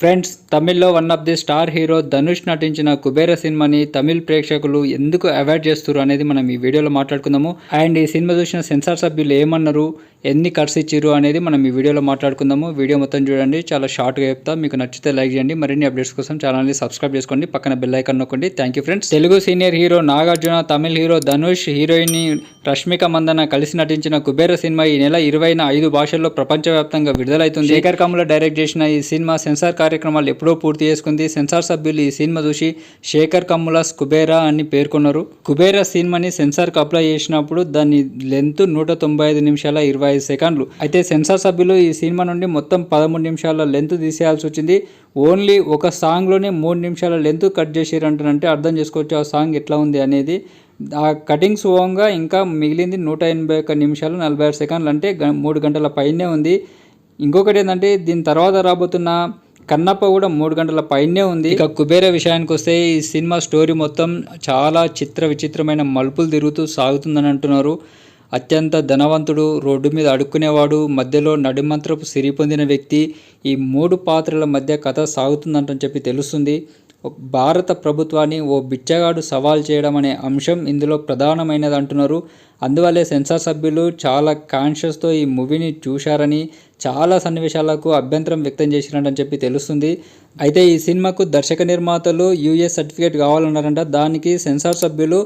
Friends తమిళ్ళో one of the star hero Dhanush నటించిన కుబేర సినిమాని తమిళ్ ప్రేక్షకులు ఎందుకు అవాయిడ్ చేస్తారు అనేది మనం ఈ వీడియోలో మాట్లాడుకుందాము. అండ్ ఈ సినిమా చూసిన సెన్సార్ సభ్యులు ఏమన్నారు? ఎన్ని కట్స్ ఇచ్చిర్రు అనేది మనం ఈ వీడియోలో మాట్లాడుకుందాము. వీడియో మొత్తం చూడండి చాలా షార్ట్గా చెప్తా. మీకు నచ్చితే లైక్ చేయండి. మరిన్ని అప్డేట్స్ కోసం ఛానల్ని సబ్స్క్రైబ్ చేసుకోండి. పక్కన బెల్ ఐకాన్ నొక్కండి. Thank you friends Telugu senior hero Nagarjuna Tamil hero Dhanush heroine Rashmika Mandanna కలిసి నటించిన కుబేర సినిమా ఈ నెల ఇరవైన ఐదు భాషల్లో ప్రపంచవ్యాప్తంగా విడుదలైతుంది. శేఖర్ కమల డైరెక్ట్ చేసిన ఈ సినిమా సెన్సార్ కార్యక్రమాలు ఎప్పుడో పూర్తి చేసుకుంది. సెన్సార్ సభ్యులు ఈ సినిమా చూసి శేఖర్ కమ్ములాస్ కుబేరా అని పేర్కొన్నారు. కుబేరా సినిమాని సెన్సార్కు అప్లై చేసినప్పుడు దాని లెంత్ నూట తొంభై ఐదు నిమిషాల ఇరవై ఐదు సెకండ్లు. అయితే సెన్సార్ సభ్యులు ఈ సినిమా నుండి మొత్తం పదమూడు నిమిషాల లెంత్ తీసేయాల్సి వచ్చింది. ఓన్లీ ఒక సాంగ్లోనే మూడు నిమిషాల లెంత్ కట్ చేసిరంటారంటే అర్థం చేసుకోవచ్చు ఆ సాంగ్ ఎట్లా ఉంది అనేది. ఆ కటింగ్స్ ఓంగా ఇంకా మిగిలింది నూట ఎనభై ఒక్క నిమిషాలు నలభై ఆరు సెకండ్లు అంటే గ- మూడు గంటల పైనే ఉంది. ఇంకొకటి ఏంటంటే దీని తర్వాత రాబోతున్న కన్నప్ప కూడా మూడు గంటల పైనే ఉంది. ఇక కుబేర విషయానికి వస్తే ఈ సినిమా స్టోరీ మొత్తం చాలా చిత్ర విచిత్రమైన మలుపులు తిరుగుతూ సాగుతుందని అంటున్నారు. అత్యంత ధనవంతుడు రోడ్డు మీద అడుక్కునేవాడు మధ్యలో నడిమంత్రపు సిరి పొందిన వ్యక్తి ఈ మూడు పాత్రల మధ్య కథ సాగుతుందంటని చెప్పి తెలుస్తుంది. భారత ప్రభుత్వాన్ని ఓ బిచ్చగాడు సవాల్ చేయడం అనే అంశం ఇందులో ప్రధానమైనది అంటున్నారు అందువల్లే సెన్సార్ సభ్యులు చాలా కాన్షియస్తో ఈ మూవీని చూశారని చాలా సన్నివేశాలకు అభ్యంతరం వ్యక్తం చేసినట్టని చెప్పి తెలుస్తుంది. అయితే ఈ సినిమాకు దర్శక నిర్మాతలు యూఎస్ సర్టిఫికేట్ కావాలన్నారంట. దానికి సెన్సార్ సభ్యులు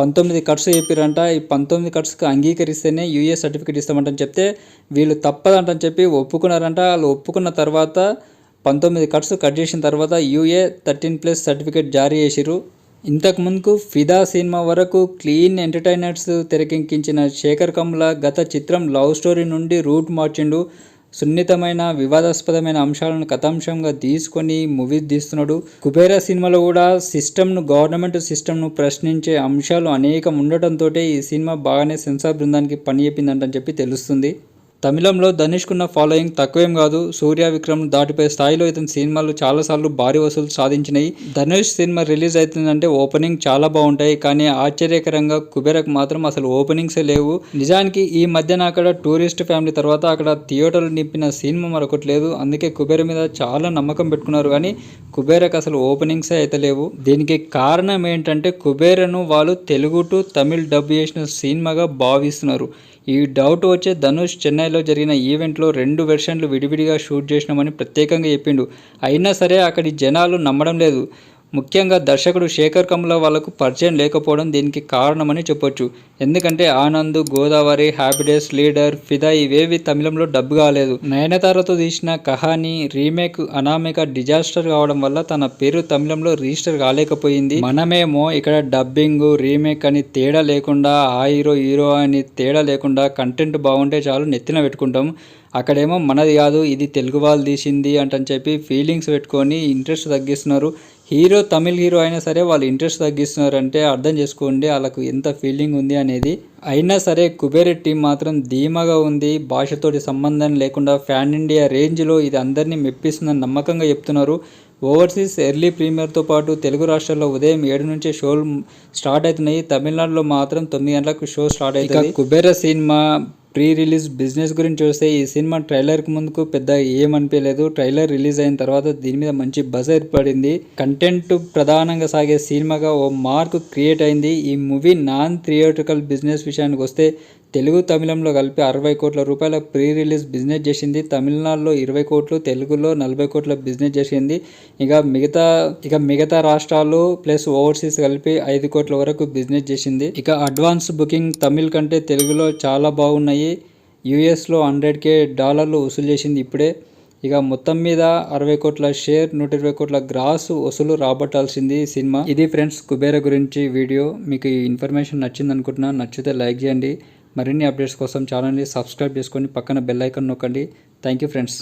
పంతొమ్మిది కట్స్ చెప్పారంట. ఈ పంతొమ్మిది కట్స్కి అంగీకరిస్తేనే యూఎస్ సర్టిఫికేట్ ఇస్తామంటని చెప్తే వీళ్ళు తప్పదంటని చెప్పి ఒప్పుకున్నారంట. వాళ్ళు ఒప్పుకున్న తర్వాత పంతొమ్మిది కట్స్ కట్ చేసిన తర్వాత యూఏ థర్టీన్ ప్లస్ సర్టిఫికేట్ జారీ చేసిరు ఇంతకు ముందుకు ఫిదా సినిమా వరకు క్లీన్ ఎంటర్టైనర్స్ తెరకెక్కించిన శేఖర్ కమ్ల గత చిత్రం లవ్ స్టోరీ నుండి రూట్ మార్చిండు. సున్నితమైన వివాదాస్పదమైన అంశాలను కథాంశంగా తీసుకొని మూవీస్ తీస్తున్నాడు. కుబేర సినిమాలో కూడా సిస్టమ్ను గవర్నమెంట్ సిస్టమ్ను ప్రశ్నించే అంశాలు అనేకం ఉండటంతో ఈ సినిమా బాగానే సెన్సార్ బృందానికి పని చెప్పిందంటని చెప్పి తెలుస్తుంది. తమిళంలో ధనుష్కున్న ఫాలోయింగ్ తక్కువేం కాదు. సూర్య విక్రమ్ దాటిపోయే స్థాయిలో ఇతని సినిమాలు చాలాసార్లు భారీ వసూలు సాధించినాయి. ధనుష్ సినిమా రిలీజ్ అవుతుందంటే ఓపెనింగ్ చాలా బాగుంటాయి. కానీ ఆశ్చర్యకరంగా కుబేరకు మాత్రం అసలు ఓపెనింగ్సే లేవు. నిజానికి ఈ మధ్యన అక్కడ టూరిస్ట్ ఫ్యామిలీ తర్వాత అక్కడ థియేటర్లు నింపిన సినిమా మరొకటి లేదు. అందుకే కుబేర మీద చాలా నమ్మకం పెట్టుకున్నారు. కానీ కుబేరకు అసలు ఓపెనింగ్సే అయితే లేవు. దీనికి కారణం ఏంటంటే కుబేరను వాళ్ళు తెలుగు టు తమిళ్ డబ్ చేసిన సినిమాగా భావిస్తున్నారు. ఈ డౌట్ వచ్చే ధనుష్ చెన్నైలో జరిగిన ఈవెంట్లో రెండు వెర్షన్లు విడివిడిగా షూట్ చేసినామని ప్రత్యేకంగా చెప్పిండు. అయినా సరే అక్కడి జనాలు నమ్మడం లేదు. ముఖ్యంగా దర్శకుడు శేఖర్ కమ్ల వాళ్ళకు పరిచయం లేకపోవడం దీనికి కారణమని చెప్పొచ్చు. ఎందుకంటే ఆనంద్ గోదావరి హ్యాపీడేస్ లీడర్ ఫిదా ఇవేవి తమిళంలో డబ్బు కాలేదు. నయనతారతో తీసిన కహాని రీమేక్ అనామిక డిజాస్టర్ కావడం వల్ల తన పేరు తమిళంలో రిజిస్టర్ కాలేకపోయింది. మనమేమో ఇక్కడ డబ్బింగ్ రీమేక్ అని తేడా లేకుండా ఆ హీరో హీరో అని తేడా లేకుండా కంటెంట్ బాగుంటే చాలు నెత్తిన పెట్టుకుంటాం. అక్కడేమో మనది కాదు ఇది తెలుగు వాళ్ళు తీసింది అంటని చెప్పి ఫీలింగ్స్ పెట్టుకొని ఇంట్రెస్ట్ తగ్గిస్తున్నారు. హీరో తమిళ్ హీరో అయినా సరే వాళ్ళు ఇంట్రెస్ట్ తగ్గిస్తున్నారు అంటే అర్థం చేసుకోండి వాళ్ళకు ఎంత ఫీలింగ్ ఉంది అనేది. అయినా సరే కుబేర్ టీం మాత్రం ధీమాగా ఉంది భాషతోటి సంబంధం లేకుండా ఫ్యాన్ ఇండియా రేంజ్లో ఇది అందరినీ మెప్పిస్తుందని నమ్మకంగా చెప్తున్నారు. ఓవర్సీస్ ఎర్లీ ప్రీమియర్తో పాటు తెలుగు రాష్ట్రాల్లో ఉదయం ఏడు నుంచే షోలు స్టార్ట్ అవుతున్నాయి. తమిళనాడులో మాత్రం తొమ్మిది గంటలకు షో స్టార్ట్ అవుతుంది. Kubera cinema pre release business గురించి చూస్తే ఈ సినిమా ట్రైలర్కి ముందుకు పెద్ద ఏమనిపించలేదు. ట్రైలర్ రిలీజ్ అయిన తర్వాత దీని మీద మంచి బజ్ ఏర్పడింది. కంటెంట్ ప్రధానంగా సాగే సినిమాగా ఓ మార్క్ క్రియేట్ అయింది. ఈ మూవీ నాన్ థియేట్రికల్ బిజినెస్ విషయానికి వస్తే తెలుగు తమిళంలో కలిపి అరవై కోట్ల రూపాయల ప్రీ రిలీజ్ బిజినెస్ చేసింది. తమిళనాడులో ఇరవై కోట్లు తెలుగులో నలభై కోట్ల బిజినెస్ చేసింది. ఇక మిగతా ఇక మిగతా రాష్ట్రాలు ప్లస్ ఓవర్సీస్ కలిపి ఐదు కోట్ల వరకు బిజినెస్ చేసింది. ఇక అడ్వాన్స్ బుకింగ్ తమిళ్ కంటే తెలుగులో చాలా బాగున్నాయి. యూఎస్లో హండ్రెడ్ కే డాలర్లు వసూలు చేసింది ఇప్పుడే. ఇక మొత్తం మీద అరవై కోట్ల షేర్ నూట ఇరవై కోట్ల గ్రాస్ వసూలు రాబట్టాల్సింది సినిమా. ఇది ఫ్రెండ్స్ కుబేర గురించి వీడియో. మీకు ఈ ఇన్ఫర్మేషన్ నచ్చింది అనుకుంటున్నా నచ్చితే లైక్ చేయండి. మరిన్ని అప్డేట్స్ కోసం ఛానల్ని సబ్స్క్రైబ్ చేసుకొని పక్కన బెల్ ఐకాన్ నొక్కండి. Thank you friends